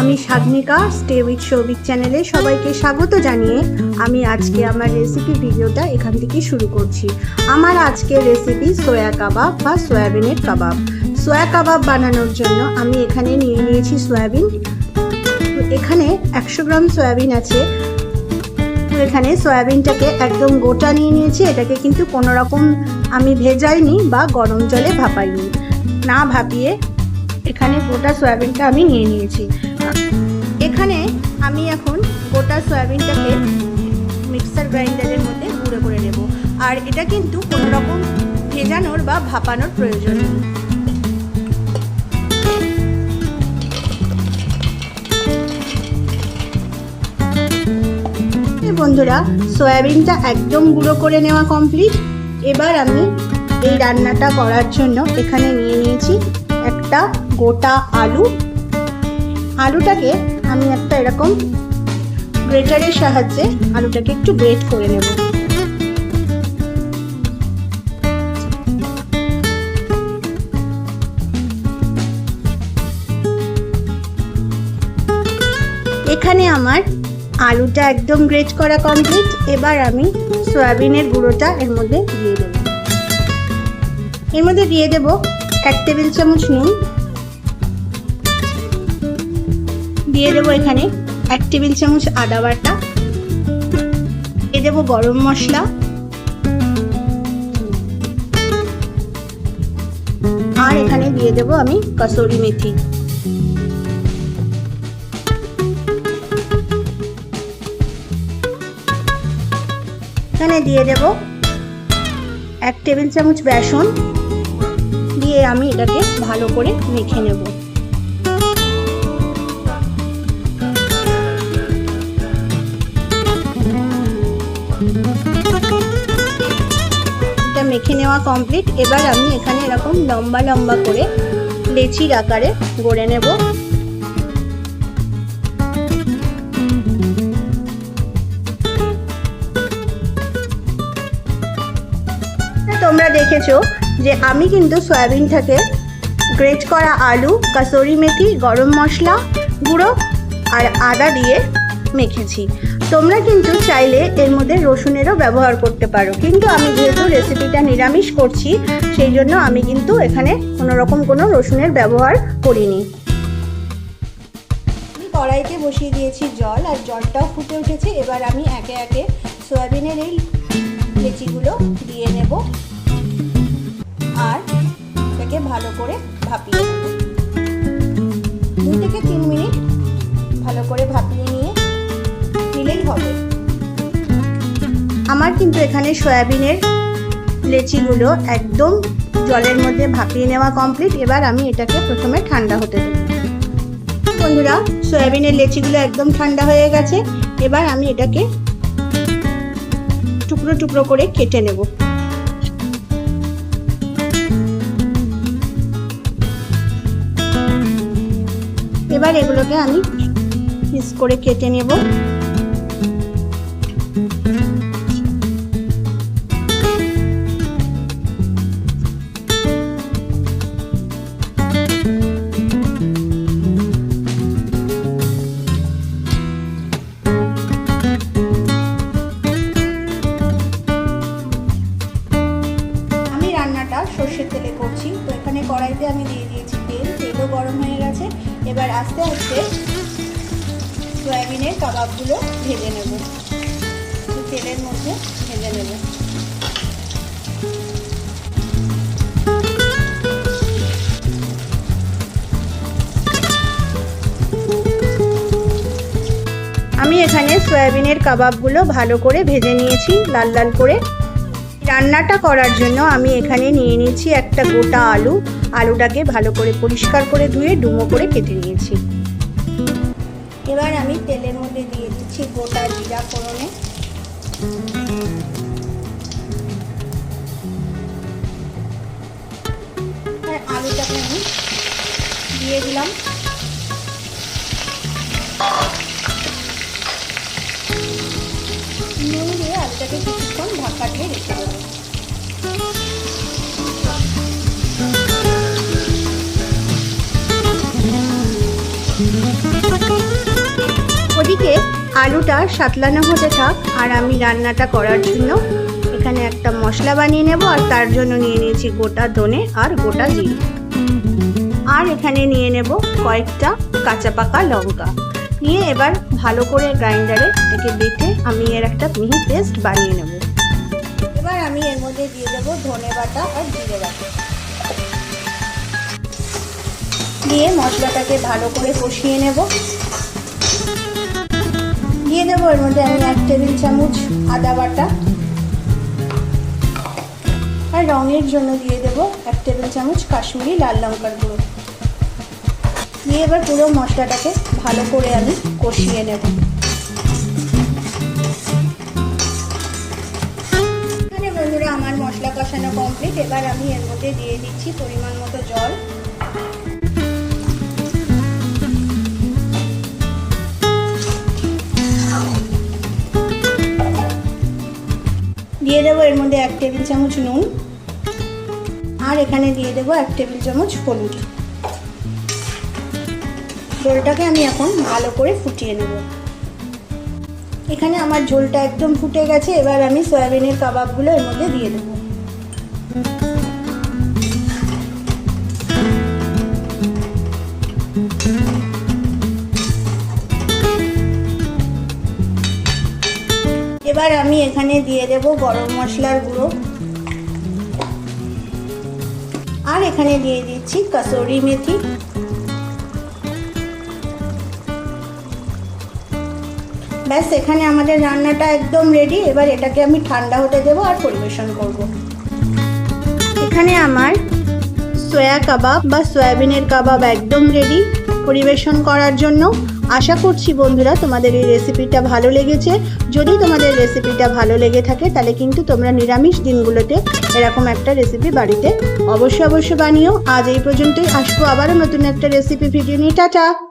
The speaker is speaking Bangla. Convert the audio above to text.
আমি সাগনিকা স্টে উইথ সৌভিক চ্যানেলে সবাইকে স্বাগত জানিয়ে আমি আজকে আমার রেসিপি ভিডিওটা এখান থেকে শুরু করছি। আমার আজকের রেসিপি সোয়া কাবাব বা সয়াবিনের কাবাব সোয়া কাবাব বানানোর জন্য আমি এখানে নিয়ে নিয়েছি সয়াবিন এখানে একশো গ্রাম সয়াবিন আছে। এখানে সয়াবিনটাকে একদম গোটা নিয়ে নিয়েছি। এটাকে কিন্তু কোনো রকম আমি ভেজাইনি বা গরম জলে ভাপাইনি। না ভাপিয়ে এখানে গোটা সয়াবিনটা আমি নিয়ে নিয়েছি। এখানে আমি এখন গোটা সয়াবিনটাকে মিক্সার গ্রাইন্ডারের মধ্যে গুঁড়ো করে নেব। আর এটা কিন্তু কোনো রকম ভেজানোর বা ভাপানোর প্রয়োজন নেই। বন্ধুরা, সয়াবিনটা একদম গুঁড়ো করে নেওয়া কমপ্লিট। এবার আমি এই রান্নাটা করার জন্য এখানে নিয়ে নিয়েছি একটা গোটা আলু। আলুটাকে আমি একটা এরকম গ্রেটারের সাহায্যে আলুটাকে একটু গ্রেট করে নেব। এখানে আমার আলুটা একদম গ্রেট করা কমপ্লিট এবার আমি সয়াবিনের গুঁড়োটা এর মধ্যে দিয়ে দেব। এর মধ্যে দিয়ে দেব এক টেবিল চামচ নুন। দিয়ে দেবো এখানে এক টেবিল চামচ আদা বাটা। দিয়ে দেবো গরম মশলা। আর এখানে দিয়ে দেবো আমি কসুরি মেথি। এখানে দিয়ে দেব এক টেবিল চামচ বেসন। দিয়ে আমি এটাকে ভালো করে মেখে নেব। মেখে নেওয়া কমপ্লিট এবার আমি এখানে এরকম লম্বা লম্বা করে লেচির আকারে গড়ে নেব। তোমরা দেখেছ যে আমি কিন্তু সয়াবিনটাকে গ্রেট করা আলু, কাসুরি মেথি, গরম মশলা, গুঁড়ো আর আদা দিয়ে মেখেছি। তোমরা কিন্তু চাইলে এর মধ্যে রসুনেরও ব্যবহার করতে পারো। কিন্তু আমি যেহেতু রেসিপিটা নিরামিষ করছি, সেই জন্য আমি কিন্তু এখানে কোনো রকম কোনো রসুনের ব্যবহার করিনি। আমি কড়াইতে বসিয়ে দিয়েছি জল, আর জলটাও ফুটে উঠেছে। এবার আমি একে একে সয়াবিনের এই লেচিগুলো দিয়ে নেব। আর এটাকে ভালো করে ভাপিয়ে নেব। দুই থেকে তিন মিনিট ভালো করে ভাপিয়ে হবে। আমার কিন্তু এখানে সয়াবিনের লেচিগুলো একদম জলের মধ্যে ভাপিয়ে নেওয়া কমপ্লিট এবার আমি এটাকে প্রথমে ঠান্ডা হতে দেব। বন্ধুরা, সয়াবিনের লেচিগুলো একদম ঠান্ডা হয়ে গেছে। এবার আমি এটাকে টুকরো টুকরো করে কেটে নেব। এবার এগুলোকে আমি পিস করে কেটে নেব। আস্তে সয়াবিনের কাবাবগুলো ভেজে নেব। তেলের মধ্যে ভেজে নেব। আমি এখানে সয়াবিনের কাবাবগুলো ভালো করে ভেজে নিয়েছি, লাল লাল করে। রান্নাটা করার জন্য আমি এখানে নিয়ে নিয়েছি একটা গোটা আলু। আলুটাকে ভালো করে পরিষ্কার করে ধুয়ে ডুমো করে কেটে নিয়েছি। এবার আমি তেলের মধ্যে দিয়ে দিচ্ছি গোটা জিরা ফোড়নে আর আলুটাকে আমি দিয়ে দিলাম। নুন দিয়ে আলুটাকে কিছুক্ষণ ঢাকা দিয়ে রেখে দেবো। আলুটা সাতলানো হতে থাক আর আমি রান্নাটা করার জন্য এখানে একটা মশলা বানিয়ে নেব আর তার জন্য নিয়ে নিয়েছি গোটা ধনে আর গোটা জিরে। আর এখানে নিয়ে নেব কয়েকটা কাঁচা পাকা লঙ্কা। নিয়ে এবার ভালো করে গ্রাইন্ডারে একে বেটে আমি এর একটা মিহি পেস্ট বানিয়ে নেব। এবার আমি এর মধ্যে দিয়ে দেবো ধনে বাটা আর জিরে বাটা। দিয়ে মশলাটাকে ভালো করে কষিয়ে নেব। দিয়ে দেবো, এর মধ্যে আমি এক টেবিল চামচ আদা বাটা। আর রঙের জন্য দিয়ে দেবো এক টেবিল চামচ কাশ্মীরি লাল লঙ্কার গুঁড়ো। দিয়ে এবার পুরো মশলাটাকে ভালো করে আমি কষিয়ে নেব। এখানে বন্ধুরা, আমার মশলা কষানো কমপ্লিট এবার আমি এর মধ্যে দিয়ে দিচ্ছি পরিমাণ মতো জল। দিয়ে দেবো এর মধ্যে এক টেবিল চামচ নুন। আর এখানে দিয়ে দেবো এক টেবিল চামচ হলুদ। ঝোলটাকে আমি এখন ভালো করে ফুটিয়ে নেব। এখানে আমার ঝোলটা একদম ফুটে গেছে, এবার আমি সয়াবিনের কাবাবগুলো এর মধ্যে দিয়ে দেবো। এবার আমি এখানে দিয়ে দেব গরম মশলার গুঁড়ো। আর এখানে দিয়ে দিচ্ছি কসুরি মেথি। ব্যাস, এখানে আমাদের রান্নাটা একদম রেডি এবার এটাকে আমি ঠান্ডা হতে দেবো আর পরিবেশন করব। এখানে আমার সয়া কাবাব বা সয়াবিনের কাবাব একদম রেডি পরিবেশন করার জন্য। আশা করছি বন্ধুরা তোমাদের এই রেসিপিটা ভালো লেগেছে। যদি তোমাদের রেসিপিটা ভালো লেগে থাকে, তাহলে কিন্তু তোমরা নিরামিষ দিনগুলোতে এরকম একটা রেসিপি বাড়িতে অবশ্যই অবশ্যই বানিও। আজ এই পর্যন্তই। আসব আবারও নতুন একটা রেসিপি ভিডিও নিয়ে। টাটা!